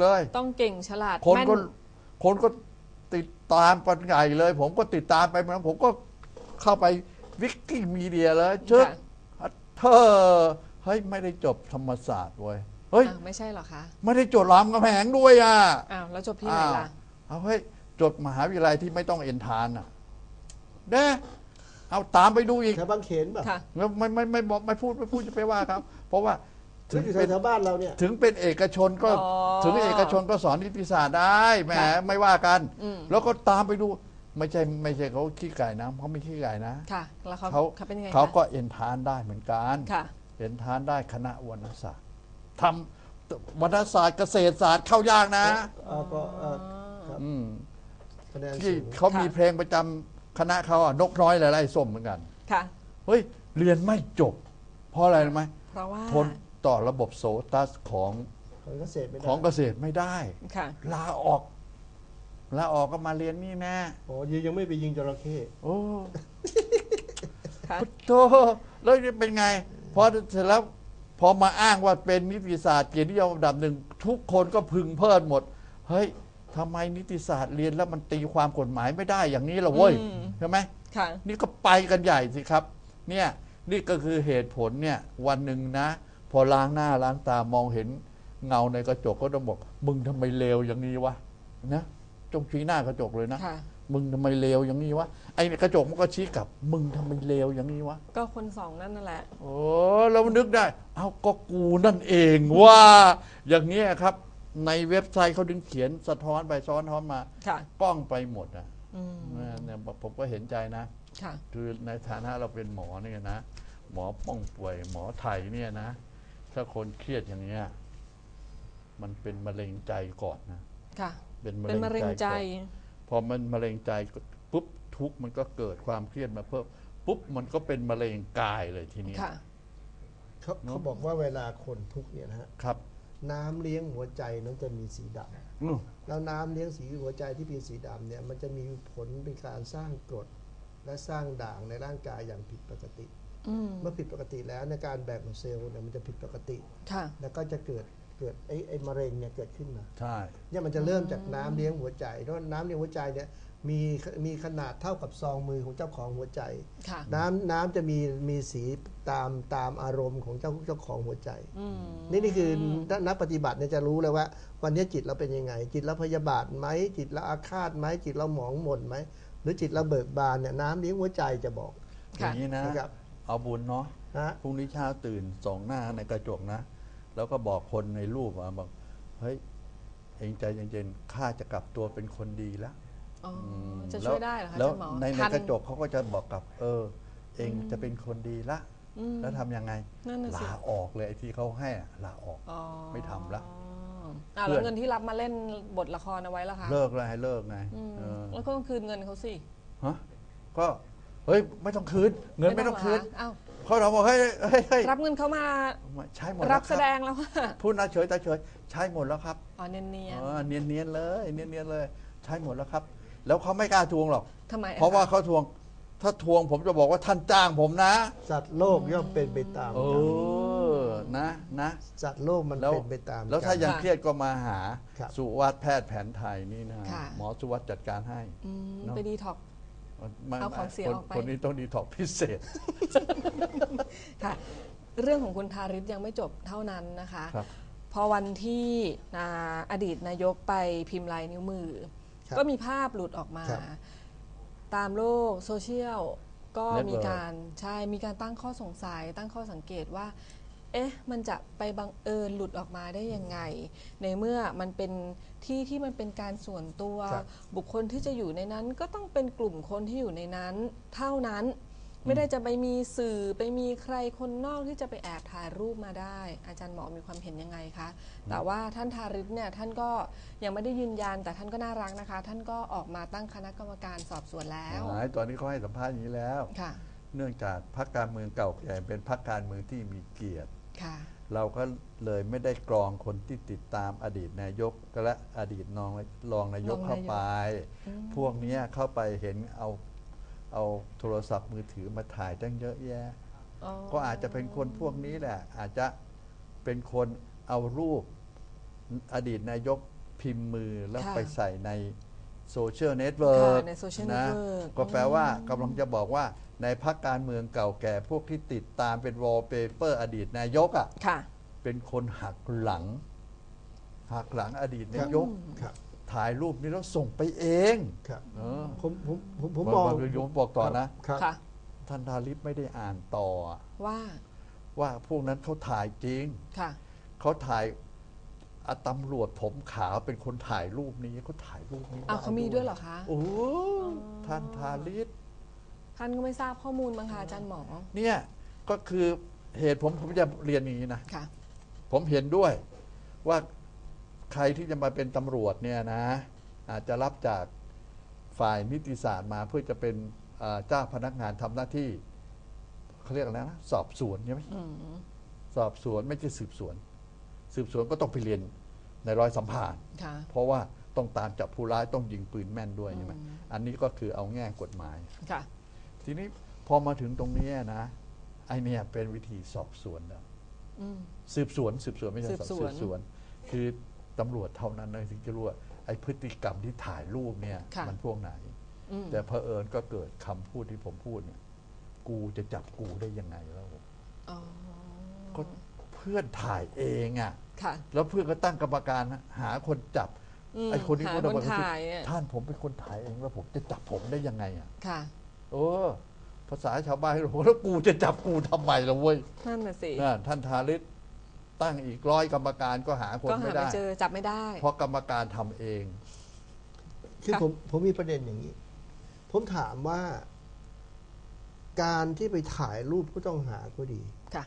เลย ต้องเก่งฉลาดคนแม่นก็คนก็ติดตามปันใหญ่เลย ผมก็ติดตามไปนะผมก็เข้าไปวิกิมีเดียเลยเชิดค่ะเธอเฮ้ยไม่ได้จบธรรมศาสตร์เว้ยเฮ้ย อ้าวไม่ใช่เหรอคะไม่ได้จบรามกำแหงด้วยอะอ้าวแล้วจบที่ไหนล่ะ อ้าวเอาเฮ้ยจดมหาวิทยาลัยที่ไม่ต้องเอ็นทานอะเด้เอาตามไปดูอีก แถวบางเขนป่ะค่ะ แล้วไม่ไม่ไม่บอกไม่พูดไม่พูดจะไปว่าครับ เพราะว่า ถึถึงงอยู่เป็นแถวบ้านเราเนี่ย ถึงเป็นเอกชนก็อ๋อถึงเอกชนก็สอนนิติศาสตร์ได้แหมค่ะไม่ว่ากัน อืม แล้วก็ตามไปดู ไม่ใช่ไม่ใช่เขาขี้ไก่นะเขาไม่ขี้ไก่นะค่ะ แล้วเขาเขาเขาเป็นยังไงเขาคะก็เอ็นทานได้เหมือนกันค่ะ เอ็นทานได้คณะวรรณศาสตร์ทำวรรณศาสตร์เกษตรศาสตร์เข้ายากนะ เอ่อก็เอ่อครับอืม คะแนนที่สูงเขามีเพลงประจำคณะเขาอะนกน้อยหลายไร่ส้มเหมือนกัน ค่ะ เฮ้ย เรียนไม่จบ เพราะอะไรรู้ไหมเพราะว่า ทน ต่อระบบโซตัสของของเกษตรไม่ได้ของเกษตรไม่ได้ ค่ะลาออก ลาออกก็มาเรียนนี่แน่โอ้ยังยังไม่ไปยิงจระเข้โอ้ค่ะโธ่แล้วจะเป็นไงพอเสร็จแล้วพอมาอ้างว่าเป็นนิติศาสตร์เกียรตินิยมอันดับหนึ่งทุกคนก็พึงเพิดหมด เฮ้ยทำไมนิติศาสตร์เรียนแล้วมันตีความกฎหมายไม่ได้อย่างนี้ล่ะเว้ยอืม ใช่ไหม ค่ะ นี่ก็ไปกันใหญ่สิครับ เนี่ย นี่ก็คือเหตุผลเนี่ย วันหนึ่งนะพ อล้างหน้าล้างตามองเห็นเงาในกระจกก็ต้องบอก มึงทำไมเลวอย่างนี้วะนะจงชี้หน้ากระจกเลยนะค่ะมึงทำไมเลวอย่างนี้วะไอ้กระจกมันก็ชี้กลับ มึงทำไมเลวอย่างนี้วะก็คนสองนั่นนั่นแหละโอ้เรานึกได้ เอาก็กูนั่นเองว่าอย่างเนี้ยครับ ในเว็บไซต์เขาดึงเขียนสะท้อนไปซ้อนท้อนมาค่ะกล้องไปหมดอะอืมเนี่ยผมก็เห็นใจนะค่ะคือในฐานะเราเป็นหมอเนี่ยนะ หมอป้องป่วยหมอไทยเนี่ยนะ ถ้าคนเครียดอย่างเนี้ยมันเป็นมะเร็งใจก่อนนะค่ะ เป็นมะเป็นมะเร็เร็งงใจใจก่อนพอมันมะเร็งใจปุ๊บทุกข์มันก็เกิดความเครียดมาเพิ่มปุ๊บมันก็เป็นมะเร็งกายเลยทีเนี้ยค่ะ เขาเขาบอกว่าเวลาคนทุกข์เนี่ยนะฮะครับ น้ำเลี้ยงหัวใจนั้นจะมีสีดอืมำแล้วน้ำเลี้ยงสีหัวใจที่เป็นสีดำเนี่ยมันจะมีผลเป็นการสร้างกรดและสร้างด่างในร่างกายอย่างผิดปกติอืม เมื่อผิดปกติแล้วในการแบ่งของเซลล์เนี่ยมันจะผิดปกติ ค่ะ แล้วก็จะเกิดเกิดไอ้ไอ้มะเร็งเนี่ยเกิดขึ้นมาใช่ เนี่ยมันจะเริ่มจากน้ำเลี้ยงหัวใจเพราะน้ำเลี้ยงหัวใจเนี่ยมีมีขนาดเท่ากับซองมือของเจ้าของหัวใจ ค่ะ น้ำน้ำจะมีมีสีตามตามอารมณ์ของเจ้าเจ้าของหัวใจ อืม นี่นี่คือนักนักปฏิบัติเนี่ยจะรู้เลยว่า วันนี้จิตเราเป็นยังไง จิตเราพยาบาทไหมจิตเราอาฆาตไหมจิตเราหมองหม่นไหมหรือจิตเราเบิกบานเนี่ยน้ำเลี้ยงหัวใจจะบอก อค่ะ ย่างนี้นะ นะครับ เอาบุญเนาะฮะ พรุ่งนี้เช้าตื่นสองหน้าในกระจกนะ แล้วก็บอกคนในรูปมาบอกเฮ้ยเองใจเย็นๆข้าจะกลับตัวเป็นคนดีแล้ว อ๋อมจะช่วยได้เหรอคะแล้วอาจารย์หมอในในทันกระจกเขาก็จะบอกกับ เออ เองจะเป็นคนดีละ อืม แล้วทำยังไงนั่นน่ะสิ ลาออกเลยไอ้ที่เขาให้อะลาออก อ๋อไม่ทำละอ่าเพื่แล้อว น เงินที่รับมาเล่นบทละครเอาไว้ล่ะคะเลิกเลยให้เลิกไงอืมเออแล้วก็ต้องคืนเงินเขาสิ ฮะก็ เฮ้ยไม่ต้องคืนเงินไม่ต้องคืนเหรอคะอ้าวเขาเราบอกเฮ้ยเฮ้ยเฮ้ยรับเงินเขามาใช้หมดแล้วรับคแสดงแล้วว่าพูดนะเฉยตาเฉยใช้หมดแล้วครับอ๋อเนียนเออเนียนเนียนๆเลยเนียนเนียนๆเลย ใช้หมดแล้วครับ แล้วเขาไม่กล้าทวงหรอกๆทำไมอเพราะว่าคเขาทวง ถ้าทวงผมจะบอกว่าท่านจ้างผมนะ สัตว์โลกย่อมเป็นไปตามเอกรรมอนะนะสัตว์โลกมันแล้วเป็นไปตาม แล้วถ้ากรรมยังเครียดก็มาหาครับสุวัสด์แพทย์แผนไทยนี่นะค่ะหมอสุวัสด์จัดการให้อืมเนอะไปดีท็อกซ์ ไม่เอาของเสียคนออกไป คนนี้ต้องดีท็อกซ์พิเศษ ค่ะ เรื่องของคุณทาริศยังไม่จบเท่านั้นนะคะ ครับ พอวันที่อ่าอดีตนายกไปพิมพ์ลายนิ้วมือ ครับก็มีภาพหลุดออกมา ครับตามโลกโซเชียลก็เน็ตเวิร์กมีการใช่มีการตั้งข้อสงสัย ตั้งข้อสังเกตว่า เอ๊ะ มันจะไปบังเอิญหลุดออกมาได้ยังไง ในเมื่อมันเป็นที่ที่มันเป็นการส่วนตัว ครับ บุคคลที่จะอยู่ในนั้น ก็ต้องเป็นกลุ่มคนที่อยู่ในนั้น เท่านั้น ไม่ได้จะไปมีสื่อไปมีใครคนนอกที่จะไปแอบถ่ายรูปมาได้ อาจารย์หมอมีความเห็นยังไงคะ แต่ว่าท่านทาริศเนี่ยท่านก็ยังไม่ได้ยืนยันแต่ท่านก็น่ารักนะคะ ท่านก็ออกมาตั้งคณะกรรมการสอบสวนแล้วหายตอนนี้เขาให้สัมภาษณ์อย่างนี้แล้ว ค่ะ เนื่องจากพรรคการเมืองเก่าแก่เป็นพรรคการเมืองที่มีเกียรติค่ะ เราก็เลยไม่ได้กรองคนที่ติดตามอดีตนายกและอดีตนองรองนายกรองนายก เข้าไปอืมพวกเนี้ยเข้าไปเห็นเอาเอาโทรศัพท์มือถือมาถ่ายตั้งเยอะแยะ อ๋อก็อาจจะเป็นคนพวกนี้แหละ อาจจะเป็นคนเอารูปอดีตนายกพิมพ์มือแล้วค่ะ ไปใส่ใน โซเชียลเน็ตเวิร์กค่ะใน social นะ network ก็แปลว่ากำลังจะบอกว่าในพักการเมืองเก่าแก่พวกที่ติดตามเป็นวอลเปเปอร์อดีตนายกอะ ค่ะ เป็นคนหักหลัง หักหลังอดีตนายก ครับถ่ายรูปนี้แล้วส่งไปเองครับเออผมผมผมผมบมออกงว่าโยมบอกต่อนะ ครับ ค่ะ ท่านทาริปไม่ได้อ่านต่ออะว่า ว่าพวกนั้นเขาถ่ายจริง ค่ะ เขาถ่าย อะตำรวจผมขาวเป็นคนถ่ายรูปนี้เขาถ่ายรูปนี้อ้าวเขามีด้วยเหรอคะ โอ้ท่านทาริปท่านก็ไม่ทราบข้อมูลบ้างคะอาจารย์หมอ เนี่ยก็คือเหตุผมผมจะเรียนอย่างนี้นะ ค่ะ ผมเห็นด้วยว่าใครที่จะมาเป็นตำรวจเนี่ยนะ อาจจะรับจากฝ่ายนิติศาสตร์มาเพื่อจะเป็นเอ่อเจ้าพนักงานทำหน้าที่เขาเรียกอะไรนะ สอบสวนใช่ไหมอืม สอบสวนไม่ใช่สืบสวน สืบสวนก็ต้องไปเรียนในร้อยสัมภาษณ์ค่ะ เพราะว่าต้องตามจับผู้ร้ายต้องยิงปืนแม่นด้วยใช่ไหมอืม อันนี้ก็คือเอาแง่กฎหมาย ค่ะ ทีนี้พอมาถึงตรงนี้นะไอเนี่ยเป็นวิธีสอบสวนแล้ว อืม สืบสวนสืบสวนไม่ใช่สืบสวน สืบสวน คือตำรวจเท่านั้นเลยถึงจะรู้ว่าไอพฤติกรรมที่ถ่ายรูปเนี่ยค่ะ มันพวกไหน อืมแต่เผอิญก็เกิดคำพูดที่ผมพูดเนี่ยกูจะจับกูได้ยังไงแล้วอ๋อก็เพื่อนถ่ายเองอะ ค่ะ แล้วเพื่อนก็ตั้งกรรมการหาคนจับมไอ้คนที่หาพูดคออกนมาก็คือถ่ายเนี่ยท่านผมเป็นคนถ่ายเองแล้วผมจะจับผมได้ยังไงอะค่ะเออ ภาษาชาวบ้านเขาบอกแล้วกูจะจับกูทำไมล่ะเว้ยนั่นน่ะสิน่ะท่านทาริศตั้งอีกร้อยกรรมการก็หาคนก็หาไม่ไม่ได้ เจอจับไม่ได้ เพราะกรรมการทำเอง คือค่ะผมผมมีประเด็นอย่างนี้ ผมถามว่า การที่ไปถ่ายรูปผู้ต้องหาก็ดีค่ะ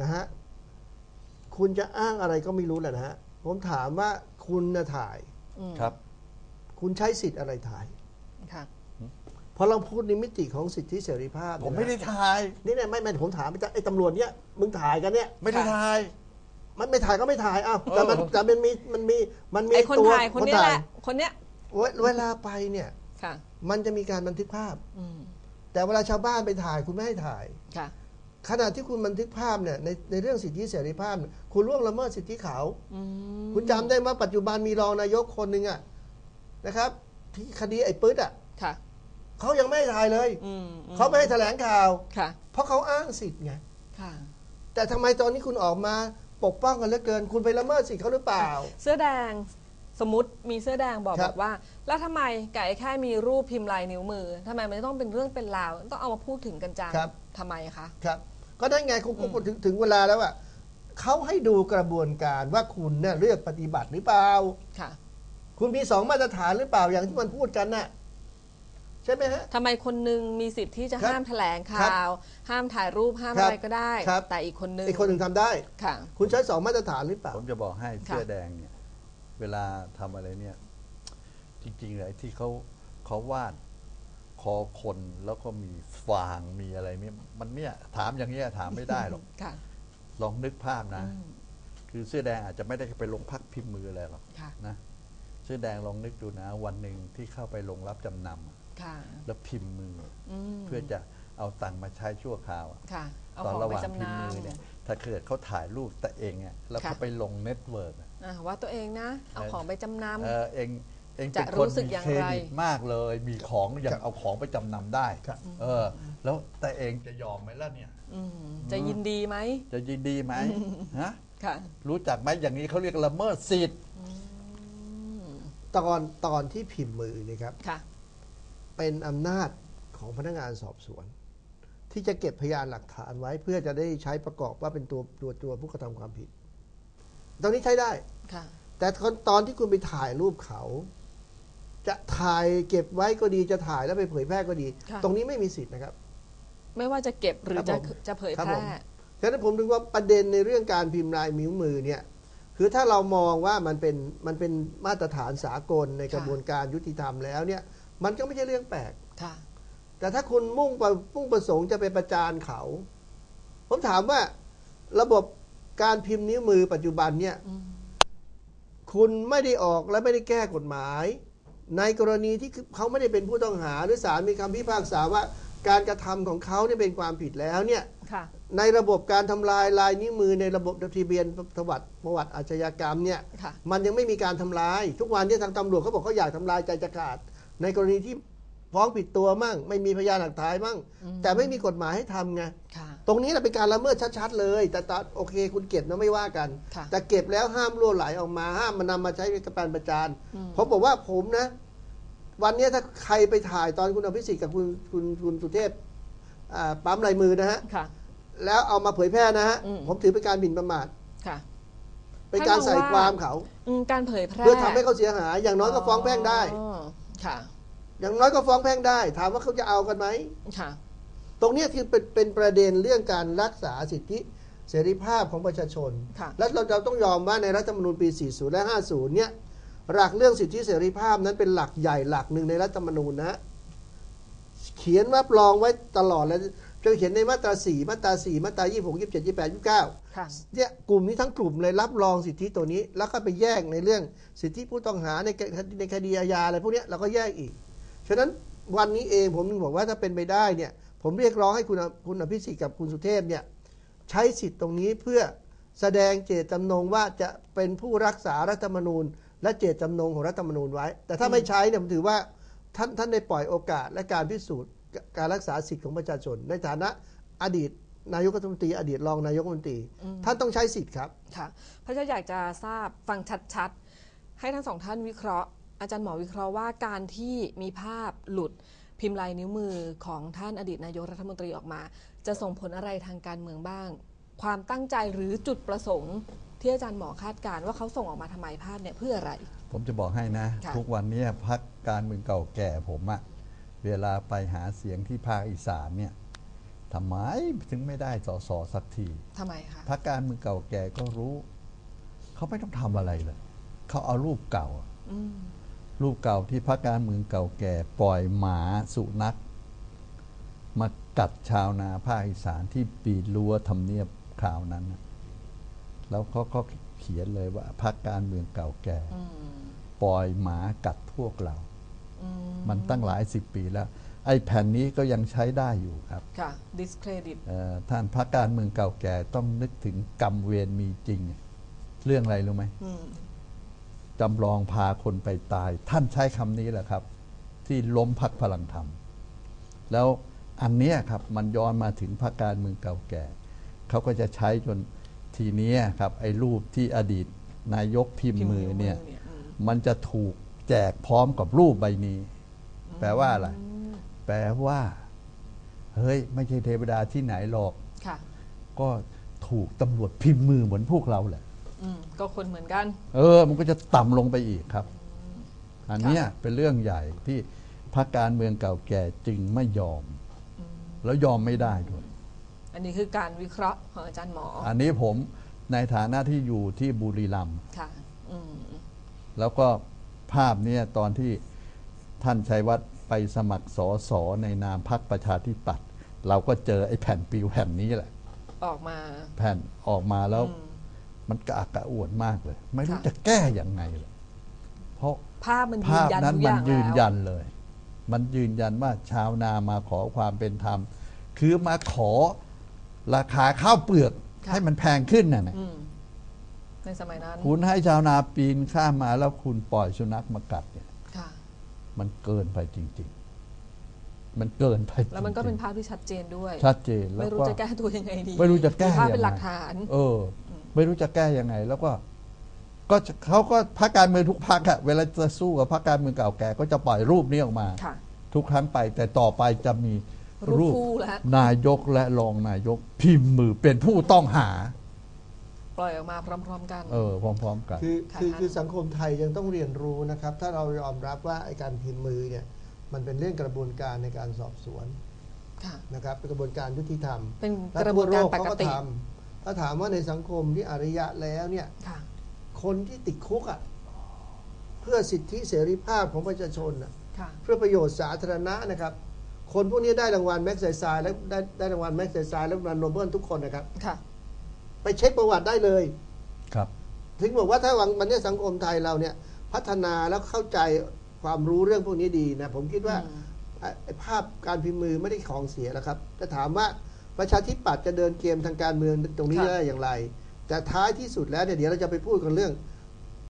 นะฮะ คุณจะอ้างอะไรก็ไม่รู้แหละนะฮะ ผมถามว่าคุณนะถ่าย อืมครับ คุณใช้สิทธิ์อะไรถ่าย ค่ะพอเราพูดในมิติของสิทธิเสรีภาพผมเนี่ยนะไม่ได้ถ่าย นี่เนี่ยไม่ไม่ผมถามไปจ้ะไอ้ตำรวจเนี่ยมึงถ่ายกันเนี่ย ไม่ได้ค่ะถ่าย มันไม่ถ่ายก็ไม่ถ่ายอ้าวแต่มันเออแต่มันมีมันมีมันมีไอ้คนตัวถ่ายคนเนี้ยแหละ คนเนี้ย เวเวลาไปเนี่ย ค่ะ มันจะมีการบันทึกภาพ อืมแต่เวลาชาวบ้านไปถ่ายคุณไม่ให้ถ่าย ค่ะ ขณะที่คุณบันทึกภาพเนี่ยในในเรื่องสิทธิเสรีภาพเนี่ยคุณล่วงละเมิดสิทธิเขาอืมคุณจำได้ไหมปัจจุบันมีรองนายกคนหนึ่งอะนะครับที่คดีไอ้ปื๊ดอะค่ะเขายังไม่ให้ถ่ายเลยอืมอืเขาไม่ให้แถลงข่าวค่ะ เพราะเขาอ้างสิทธิ์ไงค่ะ แต่ทำไมตอนนี้คุณออกมาปกป้องกันเหลือเกิน คุณไปละเมิดสิทธิ์เขาหรือเปล่า เสื้อแดงสมมติมีเสื้อแดงบอกครับบอกว่า แล้วทำไมไก่แค่มีรูปพิมพ์ลายนิ้วมือทำไมมันจะต้องเป็นเรื่องเป็นราว ต้องเอามาพูดถึงกันจังครับทำไมคะครับ ก็ได้ไงคุณคุณถึงถึงเวลาแล้วอะเขาให้ดูกระบวนการว่าคุณเนี่ยเลือกปฏิบัติหรือเปล่าค่ะ คุณมีสองมาตรฐานหรือเปล่าอย่างที่มันพูดกันน่ะใช่ไหมฮะทำไมคนหนึงมีสิทธิ์ที่จะครับห้ามแถลงครัข่าบวห้ามถ่ายรูปห้ามครับอะไรก็ได้ครับแต่อีกคนนึงไอ้คนหนึ่งทำได้ค่ะ คุณใช้สองมาตรฐานหรือเปล่าผมจะบอกให้ค่ะเสื้อแดงเนี่ย เวลาทำอะไรเนี่ย จริงๆเลยที่เขาเขาวาด คอคนแล้วก็มีฟางมีอะไรเนี่ยมันเนี่ยถามอย่างเงี้ยถามไม่ได้หรอกค่ะ ลองนึกภาพนะ อืมคือเสื้อแดงอาจจะไม่ได้ไปลงพักพิมพ์มืออะไรหรอกค่ะ นะเสื้อแดงลองนึกดูนะ วันหนึ่งที่เข้าไปลงรับจำนำอะค่ะแล้วพิมพ์มืออืมเพื่อจะเอาตังค์มาใช้ชั่วคราวอะค่ะ เอาตอนของระหไปว่างจำพิมพ์นมือเนี่ยถ้าเกิดเขาถ่ายรูปแต่เองอะแล้วเขาค่ะไปลงเน็ตเวิร์กอะำอะว่าตัวเองนะ เอาเออของไปจำนเออเอง เองจะเป็นรู้คนสึกมีอย่างเครไร ดิตมากเลย มีของอคยารักบเอาของไปจำนำได้ครับ เออ แล้วแต่เองจะยอมไหมล่ะเนี่ยำอืมจะยินดีไหมจะยินดีไหมฮะค่ะรู้จักไหมอย่างนี้เขาเรียกละเมิดสิทธิ์ อืมตอนตอนที่พิมพ์มือนี่ครับ ค่ะ เป็นอำนาจของพนักงานสอบสวน ที่จะเก็บพยานหลักฐานไว้เพื่อจะได้ใช้ประกอบว่าเป็นตัวตัวตัวผู้กระทำความผิดตรงนี้ใช้ได้ ค่ะ แต่ตอนตอนที่คุณไปถ่ายรูปเขา จะถ่ายเก็บไว้ก็ดีจะถ่ายแล้วไปเผยแพร่ก็ดี ค่ะ ตรงนี้ไม่มีสิทธิ์นะครับ ไม่ว่าจะเก็บหรือครับจะผมจะเผยครับแพผร่ ม ฉะนั้นผมถึงว่าประเด็นในเรื่องการพิมพ์ลายนิ้วมือเนี่ยคือถ้าเรามองว่ามันเป็นมันเป็นมาตรฐานสากลในกระบวนการยุติธรรมแล้วเนี่ยมันก็ไม่ใช่เรื่องแปลก ค่ะ แต่ถ้าคุณมุ่งประมุ่งประสงค์จะไปประจานเขา ผมถามว่าระบบการพิมพ์นิ้วมือปัจจุบันเนี่ย อืม คุณไม่ได้ออกและไม่ได้แก้กฎหมาย ในกรณีที่เขาไม่ได้เป็นผู้ต้องหาหรือศาลมีคำพิพากษาว่าการกระทำของเขาเนี่ยเป็นความผิดแล้วเนี่ยค่ะในระบบการทำลายลายนิ้วมือในระบบทะเบียนประวัติประวัติอาชญากรรมเนี่ยค่ะมันยังไม่มีการทำลาย ทุกวันนี้ทางตำรวจเขาบอกเขาอยากทำลายใจจะขาด ในกรณีที่ ฟ้องผิดตัวมั่ง ไม่มีพยานหลักฐานมั่ง แต่ไม่มีกฎหมายให้ทำไงค่ะตรงนี้แหละเป็นการละเมิดชัดๆ เลย แต่ตอนโอเค คุณเก็บนะไม่ว่ากันค่ะแต่เก็บแล้วห้ามรั่วไหลออกมาห้ามมันนำมาใช้ในการประจานอืมผมบอกว่าผมนะ วันนี้ถ้าใครไปถ่ายตอนคุณอภิสิทธิ์กับคุณคุณคุณสุเทพอ่าปั๊มลายมือนะฮะค่ะแล้วเอามาเผยแพร่นะฮะอืมผมถือเป็นการหมิ่นประมาทค่ะเป็นการใส่ความเขาอืมการเผยแพร่เพื่อทำให้เขาเสียหายอย่างน้อยก็ฟ้องแพ่งได้อ๋อค่ะ อย่างน้อยก็ฟ้องแพ่งได้ ถามว่าเขาจะเอากันไหมค่ะ ตรงเนี้ยคือเป็นเป็นประเด็นเรื่องการรักษาสิทธิเสรีภาพของประชาชนค่ะและเราเราต้องยอมว่าในรัฐธรรมนูญปี 40 และ 50 เนี่ย หลักเรื่องสิทธิเสรีภาพนั้นเป็นหลักใหญ่หลักหนึ่งในรัฐธรรมนูญนะ เขียนรับรองไว้ตลอดแล้วจะเขียนในมาตรา 4 มาตรา 4 มาตรา 26 27 28 29ค่ะเนี่ยกลุ่มนี้ทั้งกลุ่มเลยรับรองสิทธิตัวนี้ แล้วก็ไปแยกในเรื่องสิทธิผู้ต้องหาในคดีในคดีอาญาอะไรพวกเนี้ยเราก็แยกอีก ฉะนั้นวันนี้เองผมถึงบอกว่าถ้าเป็นไปได้เนี่ยผมเรียกร้องให้คุณอคุณอภิสิทธิ์กับคุณสุเทพเนี่ยใช้สิทธิ์ตรงนี้เพื่อแสดงเจตจำนงว่าจะเป็นผู้รักษารัฐธรรมนูญ และเจตจำนงของรัฐธรรมนูญไว้ แต่ถ้าไม่ใช้เนี่ยผมถือว่าท่านท่านได้ปล่อยโอกาสและการพิสูจน์การรักษาสิทธิ์ของประชาชน ในฐานะอดีตนายกรัฐมนตรีอดีตรองนายกรัฐมนตรี ท่านต้องใช้สิทธิ์ครับค่ะเพราะฉะนั้นอยากจะทราบฟังชัดๆ ให้ทั้งสองท่านวิเคราะห์ อาจารย์หมอวิเคราะห์ว่าการที่มีภาพหลุดพิมพ์ลายนิ้วมือของท่านอดีตนายกรัฐมนตรีออกมา จะส่งผลอะไรทางการเมืองบ้าง ความตั้งใจหรือจุดประสงค์ ที่อาจารย์หมอคาดการณ์ว่าเขาส่งออกมาทำไมภาพเนี่ยเพื่ออะไร ผมจะบอกให้นะค่ะทุกวันเนี้พักการเมืองเก่าแก่ผมอะเวลาไปหาเสียงที่ภาคอีสานเนี่ยทำไมถึงไม่ได้สอสอสักทีทำไมคะพักการเมืองเก่าแก่ก็รู้ เขาไม่ต้องทำอะไรเลย เขาเอารูปเก่าอืม รูปเก่าที่พักการเมืองเก่าแก่ปล่อยหมาสุนัข มากัดชาวนาภาคอีสานที่ปีนรั้วทำเนียบคราวนั้นน่ะแล้วเขาก็เขียนเลยว่าพักการเมืองเก่าแก่อืมปล่อยหมากัดพวกเราอืมมันตั้งหลายสิบปีแล้ว ไอ้แผ่นนี้ก็ยังใช้ได้อยู่ครับ ค่ะ discredit เอ่อท่านพักการเมืองเก่าแก่ต้องนึกถึงกรรมเวรมีจริง เรื่องอะไรรู้ไหมอืม จำลองพาคนไปตาย ท่านใช้คำนี้แหละครับ ที่ล้มพักพลังธรรม แล้วอันเนี้ยครับมันย้อนมาถึงพักการเมืองเก่าแก่ เขาก็จะใช้จนทีเนี้ยครับไอ้รูปที่อดีตนายกพิมพ์มือเนี่ยอืมมันจะถูกแจกพร้อมกับรูปใบนี้ แปลว่าอะไรแปลว่าเฮ้ยไม่ใช่เทวดาที่ไหนหรอกค่ะก็ถูกตำรวจพิมพ์มือเหมือนพวกเราแหละ อืมก็คนเหมือนกัน เออ มันก็จะต่ำลงไปอีกครับ อันเนี้ยเป็นเรื่องใหญ่ที่พรรคการเมืองเก่าแก่จึงไม่ยอมแล้วยอมไม่ได้ด้วย อันนี้คือการวิเคราะห์ของอาจารย์หมออันนี้ผมในฐานะที่อยู่ที่บุรีรัมย์ ค่ะ อืม แล้วก็ภาพเนี้ยตอนที่ท่านชัยวัฒน์ไปสมัครสอสอในนามพรรคประชาธิปัตย์เราก็เจอไอ้แผ่นปลิวแผ่นนี้แหละ ออกมา แผ่นออกมาแล้วอืม มันกระอักกระอ่วนมากเลย ไม่รู้ค่ะจะแก้อย่างไงเลยเพราะภาพมันยืภานพยันนั้นทุกอมันย่างยืนแล้วยันเลย มันยืนยันว่าชาวนามาขอความเป็นธรรม คือมาขอราคาข้าวเปลือกค่ะให้มันแพงขึ้นน่ะนะอืมในสมัยนั้น คุณให้ชาวนาปีนข้ามมาแล้วคุณปล่อยสุนัขมากัดเนี่ยค่ะมันเกินไปจริง ๆ มันเกินไปจริงๆแล้วมันก็เป็นภาพที่ชัดเจนด้วย ชัดเจนแล้วไม่รู้ก็จะแก้ตัวยังไงดี ไม่รู้จะแก้มีภาพเป็นยังไงหลักฐาน เออ ไม่รู้จะแก้ยังไง แล้วก็ก็จะเขาก็พรรคการเมืองทุกพรรคอะเวลาจะสู้กับพรรคการเมืองเก่าแก่ก็จะปล่อยรูปนี้ออกมา ค่ะ ทุกครั้งไป แต่ต่อไปจะมีรูปคู่แล้วนายกและรองนายกพิมพ์มือเป็นผู้ต้องหา ปล่อยออกมาพร้อม ๆ กัน เออ พร้อม ๆ กัน คือค่ะคือท่านคือสังคมไทยยังต้องเรียนรู้นะครับ ถ้าเรายอมรับว่าไอ้การพิมพ์มือเนี่ยมันเป็นเรื่องกระบวนการในการสอบสวนค่ะ นะครับเป็นกระบวนการยุติธรรมเป็นและกระบวนการปกติทั่วโลเขาทำ ถ้าถามว่าในสังคมที่อารยะแล้วเนี่ยค่ะคนที่ติดคุกอะเพื่อสิทธิเสรีภาพของประชาชนน่ะค่ะเพื่อประโยชน์สาธารณะนะครับ คนพวกนี้ได้รางวัลแม็กซ์ไซซายและได้ได้รางวัลแม็กซ์ไซซายและรางวัลโนเบิลทุกคนนะครับค่ะไปเช็คประวัติได้เลยครับถึงบอกว่าถ้าวันวันนี้สังคมไทยเราเนี่ย พัฒนาแล้วเข้าใจความรู้เรื่องพวกนี้ดีนะ ผมคิดว่าอืมไอ้ไอ้ภาพการพิมพ์มือไม่ได้ของเสียแล้วครับแต่ถามว่า ประชาธิปัตย์จะเดินเกมทางการเมืองตรงนี้ค่ะได้อย่างไร แต่ท้ายที่สุดแล้วเนี่ยเดี๋ยวเราจะไปพูดกันเรื่อง